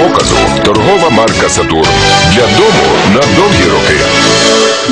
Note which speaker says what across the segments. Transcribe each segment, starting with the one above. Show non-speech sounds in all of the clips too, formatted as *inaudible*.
Speaker 1: показу торгова марка Сатурн для дому на довгі роки.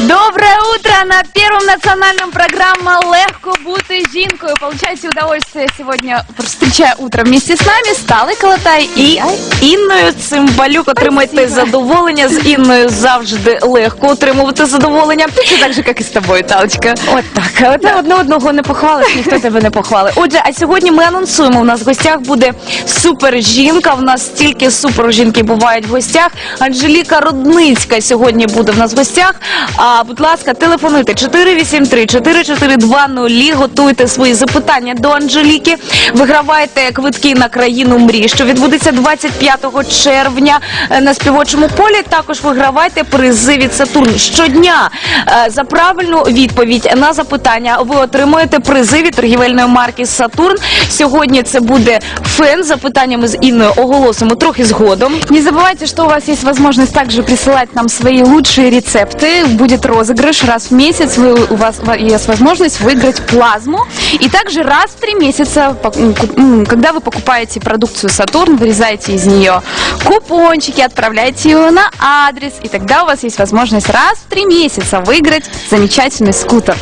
Speaker 2: Доброе утро на Первом национальном программа «Легко бути жінкою». Получайте удовольствие сегодня, встречая утро вместе с нами, Стали Колотай и
Speaker 3: І Інною Цимбалюк отримайте задоволення. З Інною завжди легко отримувати задоволення.
Speaker 2: Точно так же, как и с тобой, Талочка.
Speaker 3: От так. Одне одне одного не похвалиш, ніхто тебе не похвалить. Отже, а сьогодні ми анонсуємо. У нас в гостях буде супер жінка. В нас стільки супер жінки бувають в гостях. Анжеліка Рудницька сьогодні буде в нас в гостях. А будь ласка, телефонуйте 483 4420. Готуйте свої запитання до Анжеліки. Вигравайте квитки на країну мрій, що відбудеться 25 червня е, на співочому полі. Також вигравайте призи від Сатурн щодня. е, За правильну відповідь на запитання ви отримуєте призи від торгівельної марки Сатурн. Сьогодні це буде фен. Запитання ми з Інною оголосимо трохи згодом.
Speaker 2: Не забывайте, что у вас есть возможность также присылать нам свои лучшие рецепты. Будет розыгрыш раз в месяц. Вы, у вас есть возможность выиграть плазму. И также раз в три месяца, когда вы покупаете продукцию Сатурн, вырезаете из нее купончики, отправляете его на адрес. И тогда у вас есть возможность раз в три месяца выиграть замечательный скутер.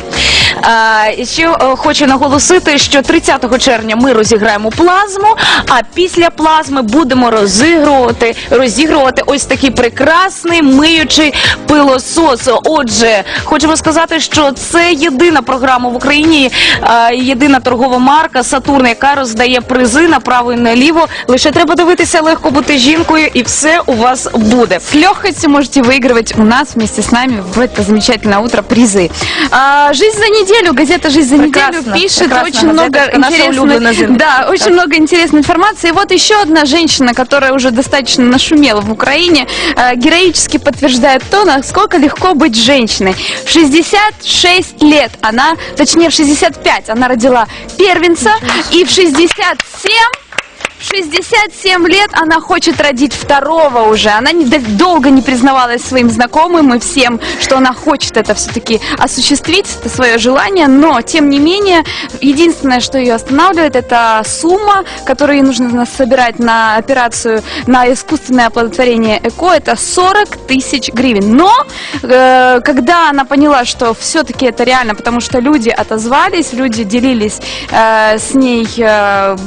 Speaker 3: А, і ще е, хочу наголосити, що 30 червня ми розіграємо плазму, а після плазми будемо розігрувати, розігрувати ось такий прекрасний миючий пилосос. Отже, хочемо сказати, що це єдина програма в Україні, е, єдина торгова марка Сатурн, яка роздає призи направо і наліво. Лише треба дивитися легко бути жінкою, і все у вас буде.
Speaker 2: С легкостью можете выигрывать у нас вместе с нами в это замечательное утро призы. А, жизнь за неделю, газета «Жизнь за
Speaker 3: Прекрасно,
Speaker 2: неделю» пишет очень много интересной, да, очень много интересной информации. И вот еще одна женщина, которая уже достаточно нашумела в Украине, э, героически подтверждает то, насколько легко быть женщиной. В 66 лет она, точнее в 65, она родила первенца, и в 67 в 67 лет она хочет родить второго уже. Она не, долго не признавалась своим знакомым и всем, что она хочет это все-таки осуществить, это свое желание. Но, тем не менее, единственное, что ее останавливает, это сумма, которую ей нужно собирать на операцию на искусственное оплодотворение ЭКО. Это 40 тысяч гривен. Но, э, когда она поняла, что все-таки это реально, потому что люди отозвались, люди делились э, с ней э,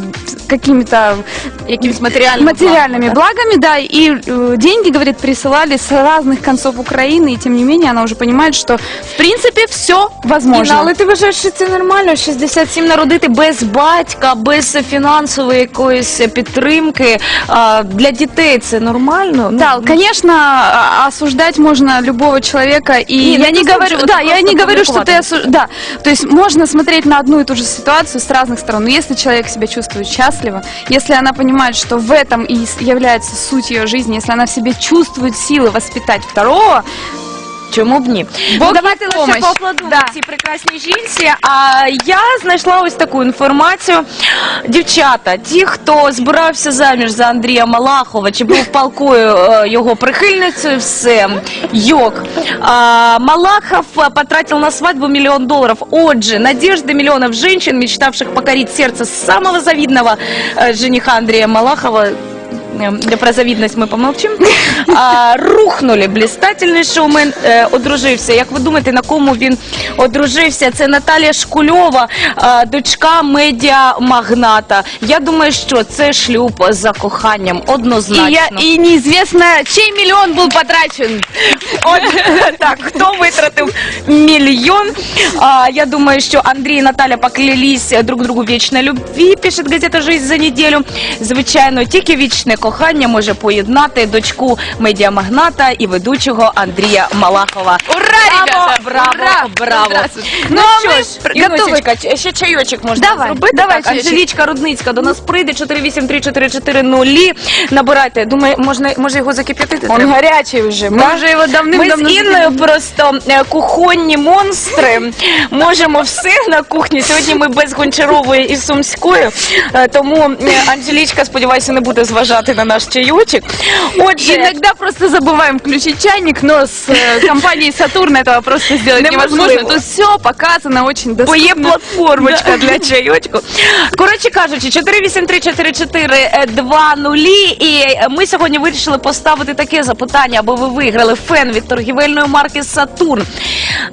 Speaker 2: какими-то
Speaker 3: Якимсь матеріальним
Speaker 2: материальными
Speaker 3: благом,
Speaker 2: благами, да, и э, деньги, говорит, присылали с разных концов Украины, и тем не менее она уже понимает, что в принципе все возможно.
Speaker 3: Інна, але ти вважаєш, що це нормально? 67 народити без батька, без фінансової якоїсь підтримки. А, для дітей це нормально? Ну,
Speaker 2: Да, конечно, а- осуждать можно любого человека, и
Speaker 3: Не, ну
Speaker 2: я не
Speaker 3: это
Speaker 2: говорю,
Speaker 3: слушай,
Speaker 2: да,
Speaker 3: вот
Speaker 2: я
Speaker 3: просто
Speaker 2: не говорю, что ты
Speaker 3: публиковать.
Speaker 2: осу- да, то есть можно смотреть на одну и ту же ситуацию с разных сторон. Но если человек себя чувствует счастливо, если она понимает, что в этом и является суть ее жизни, если она в себе чувствует силы воспитать второго,
Speaker 3: Чому б ні?
Speaker 2: Бог
Speaker 3: ну, давайте
Speaker 2: їй
Speaker 3: лише
Speaker 2: помощь.
Speaker 3: поаплодуємо
Speaker 2: Да.
Speaker 3: цій прекрасній жінці. А я знайшла ось таку інформацію. Дівчата, ті, хто збирався заміж за Андрія Малахова, чи був палкою е, його прихильницею, все, йок. А, Малахов э, потратил на свадьбу миллион долларов. Отже, надежды миллионов женщин, мечтавших покорить сердце самого завидного э, жениха Андрея Малахова, Э, про завидность мы помолчим. *laughs* А, рухнули. Блистательний шоумен е, одружився. Як ви думаєте, на кому він одружився? Це Наталія Шкульова, е, дочка медіамагната. Я думаю, що це шлюб за коханням
Speaker 2: и,
Speaker 3: однозначно.
Speaker 2: я, и неизвестно, чей миллион был потрачен. *laughs*
Speaker 3: Отже, так, хто витратив мільйон? А, я думаю, що Андрій і Наталя поклялись друг другу вічної любві, пише газета «Жизнь за неділю». Звичайно, тільки вічне кохання може поєднати дочку медіамагната і ведучого Андрія Малахова.
Speaker 2: Ура,
Speaker 3: Браво,
Speaker 2: ребята!
Speaker 3: браво,
Speaker 2: Ура!
Speaker 3: браво.
Speaker 2: Здравствуйте.
Speaker 3: Ну,
Speaker 2: Ну, а
Speaker 3: що
Speaker 2: ми
Speaker 3: ж,
Speaker 2: пр-
Speaker 3: Іносічка, ч- ще чайочок можна
Speaker 2: Давай,
Speaker 3: зробити.
Speaker 2: давай
Speaker 3: так,
Speaker 2: чайочок.
Speaker 3: Анжелічка Рудницька до нас прийде 483-440. Набирайте. Думаю, можна, може його закип'ятити?
Speaker 2: Он
Speaker 3: треба?
Speaker 2: горячий уже. Мы
Speaker 3: Да?
Speaker 2: уже его
Speaker 3: Ми
Speaker 2: давным-давно...
Speaker 3: з Інною просто е, кухонні монстри. Можемо все на кухні. Сьогодні ми без Гончарової і Сумської. Е, Тому е, Анжелічка, сподіваюся, не буде зважати на наш чайочок. Отже,
Speaker 2: Иногда просто забываем включить чайник, но с э, компанией Сатурн этого просто
Speaker 3: просто сделать
Speaker 2: Невозможно.
Speaker 3: невозможно.
Speaker 2: Тут все показано очень
Speaker 3: Бо є платформочка для *laughs* чайочку. Коротше кажучи, 483-4442-0. І ми сьогодні вирішили поставити таке запитання, аби ви виграли фен від торгівельної марки Сатурн.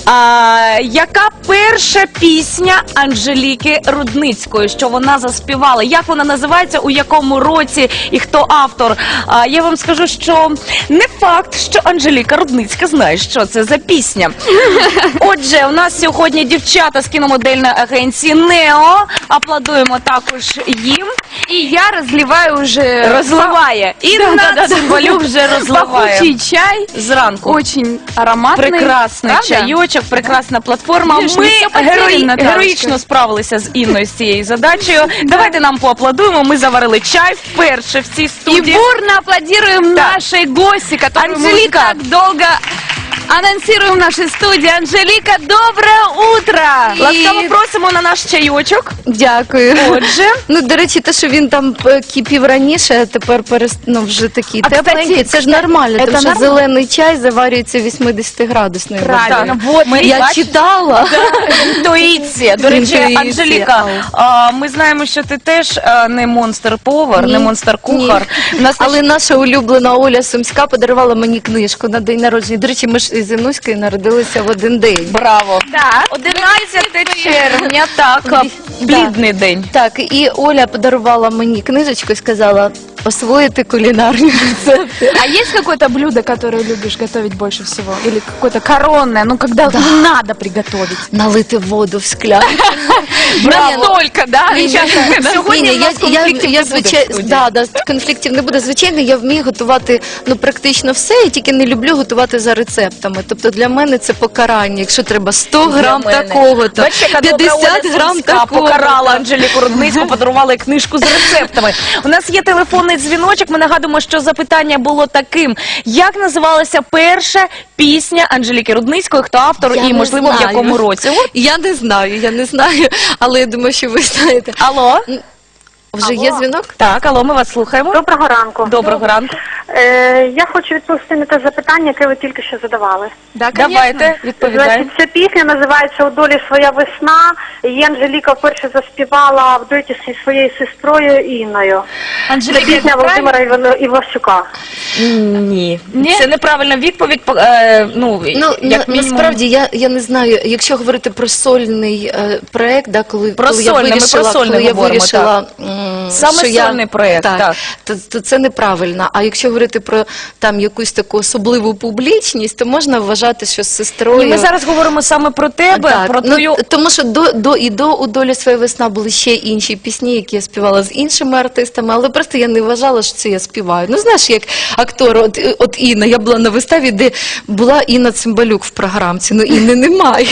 Speaker 3: А, яка перша пісня Анжеліки Рудницької, що вона заспівала? Як вона називається, у якому році і хто автор? А, я вам скажу, що не факт, що Анжеліка Рудницька знає, що це за пісня. *laughs* Отже, у нас сьогодні дівчата з кіномодельної агенції Нео. Аплодуємо також їм.
Speaker 2: И я разливаю уже
Speaker 3: Розливає.
Speaker 2: Да-да-да.
Speaker 3: Цимбалюк вже розливає.
Speaker 2: пахучий чай.
Speaker 3: Зранку.
Speaker 2: Очень ароматный.
Speaker 3: Прекрасний
Speaker 2: Правда?
Speaker 3: чайочок, прекрасна платформа. Ми
Speaker 2: потеряно,
Speaker 3: герої- героїчно справилися з Інною з цією задачею. Давайте нам поаплодуємо. Ми заварили чай вперше в цій студії.
Speaker 2: бурно аплодируем
Speaker 3: Да.
Speaker 2: нашей гости, которую мы уже
Speaker 3: Анжелика.
Speaker 2: так долго анонсируем в нашей студии. Анжелика, доброе утро!
Speaker 3: Ласкаво просимо на наш чайочок.
Speaker 4: Дякую.
Speaker 3: Отже, *laughs*
Speaker 4: Ну, до речі, те, що він там е, кипів раніше, а тепер перест... ну, вже такий
Speaker 2: А,
Speaker 4: тепленький,
Speaker 2: кстати,
Speaker 4: це ж нормально,
Speaker 2: це
Speaker 4: тому що
Speaker 2: нормально?
Speaker 4: зелений чай заварюється 80-градусною
Speaker 3: Правильно.
Speaker 4: водою.
Speaker 3: Вот, ми
Speaker 4: Я
Speaker 3: бачимо.
Speaker 4: читала.
Speaker 3: Інтуїція. До речі,
Speaker 4: Інтуїція.
Speaker 3: Анжеліка, а, ми знаємо, що ти теж а, не монстр-повар,
Speaker 4: Ні.
Speaker 3: не монстр-кухар. У нас
Speaker 4: Але наша улюблена Оля Сумська подарувала мені книжку на день народження. До речі, ми ж із Інуською народилися в один день.
Speaker 3: Браво.
Speaker 2: Да.
Speaker 3: 11 червня, так, а, блідний день.
Speaker 4: Так, і Оля подарувала мені книжечку і сказала освоїти кулінарні рецепти.
Speaker 2: А есть какое-то блюдо, которое любишь готовить больше всего? Или какое-то коронное, ну когда ну, надо приготовить?
Speaker 4: Налити воду в склянку.
Speaker 2: Настолько, да?
Speaker 3: Сьогодні
Speaker 4: ні,
Speaker 3: в нас
Speaker 4: я, я, да, да, конфліктів не буде. Звичайно, я вмію готувати ну практично все, я тільки не люблю готувати за рецептами. Тобто для мене це покарання. Якщо треба 100 грам такого, то
Speaker 3: Бачите,
Speaker 4: 50 грам такого.
Speaker 3: покарала Анжеліку Рудницьку, подарувала книжку з рецептами. У нас є телефонний дзвіночок. Ми нагадуємо, що запитання було таким: як називалася перша пісня Анжеліки Рудницької, хто автор і можливо в якому році?
Speaker 4: Я не знаю, я не знаю, але я думаю, що ви знаєте.
Speaker 3: Алло,
Speaker 4: Вже є дзвінок?
Speaker 3: так, алло, ми вас слухаємо.
Speaker 5: Доброго ранку.
Speaker 3: Доброго ранку.
Speaker 5: Е, я хочу відповісти на те запитання, яке ви тільки що задавали.
Speaker 2: Да.
Speaker 3: Давайте відповідаємо.
Speaker 5: Значить, ця пісня називається У долі своя весна. Її Анжеліка вперше заспівала в дуеті зі своєю сестрою Інною. Це
Speaker 3: Анжеліка,
Speaker 5: пісня Володимира Івано- Івасюка.
Speaker 3: Ні.
Speaker 2: Ні?
Speaker 3: Це неправильна відповідь. по- Е, ну,
Speaker 4: Ну
Speaker 3: як
Speaker 4: на-
Speaker 3: мінімум.
Speaker 4: насправді я, я не знаю, якщо говорити про сольний е, проект, да, коли,
Speaker 3: Про
Speaker 4: коли
Speaker 3: сольний, ми про
Speaker 4: вирішила,
Speaker 3: сольний
Speaker 4: коли я
Speaker 3: говоримо,
Speaker 4: вирішила м,
Speaker 3: Саме
Speaker 4: що я-
Speaker 3: сольний проект, так.
Speaker 4: То, то це неправильно. А якщо говорити про там якусь таку особливу публічність, то можна вважати, що з сестрою.
Speaker 3: Ні, ми зараз говоримо саме про тебе,
Speaker 4: Так,
Speaker 3: про
Speaker 4: ну, тому що до, до і до у долі своя весна були ще інші пісні, які я співала з іншими артистами, але просто я не вважала, що це я співаю. Ну знаєш, як актор, от, от Інна, я була на виставі, де була Інна Цимбалюк в програмці. Ну Інни *laughs* немає.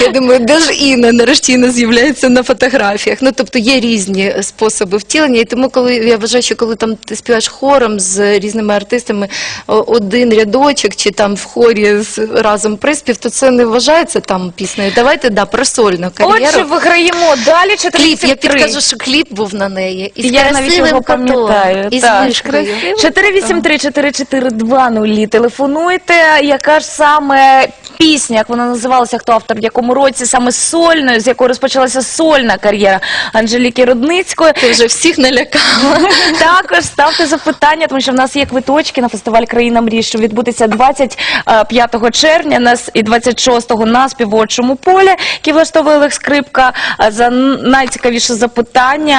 Speaker 4: Я думаю, де ж Інна? Нарешті Інна з'являється на фотографіях. Ну тобто є різні способи втілення, і тому, коли я вважаю, що коли там ти співаєш хором з різними артистами один рядочок, чи там в хорі разом приспів, то це не вважається там піснею. Давайте да про сольну кар'єру.
Speaker 3: Отже, виграємо далі
Speaker 4: Кліп, я
Speaker 3: 43.
Speaker 4: підкажу, що кліп був на неї. І
Speaker 3: Я навіть його пам'ятаю.
Speaker 4: І з
Speaker 3: так.
Speaker 4: мишкою.
Speaker 3: 483-4420. Телефонуйте. Яка ж саме пісня, як вона називалася, хто автор, в якому році, саме сольною, з якої розпочалася сольна кар'єра Анжеліки Рудницької.
Speaker 4: Ти вже всіх налякала. *laughs*
Speaker 3: Також ставте запитання, тому що в нас є квиточки на фестиваль Країна мрій, що відбудеться 25 червня нас і 26-го на співочому полі, які влаштовує Олег Скрипка. За найцікавіше запитання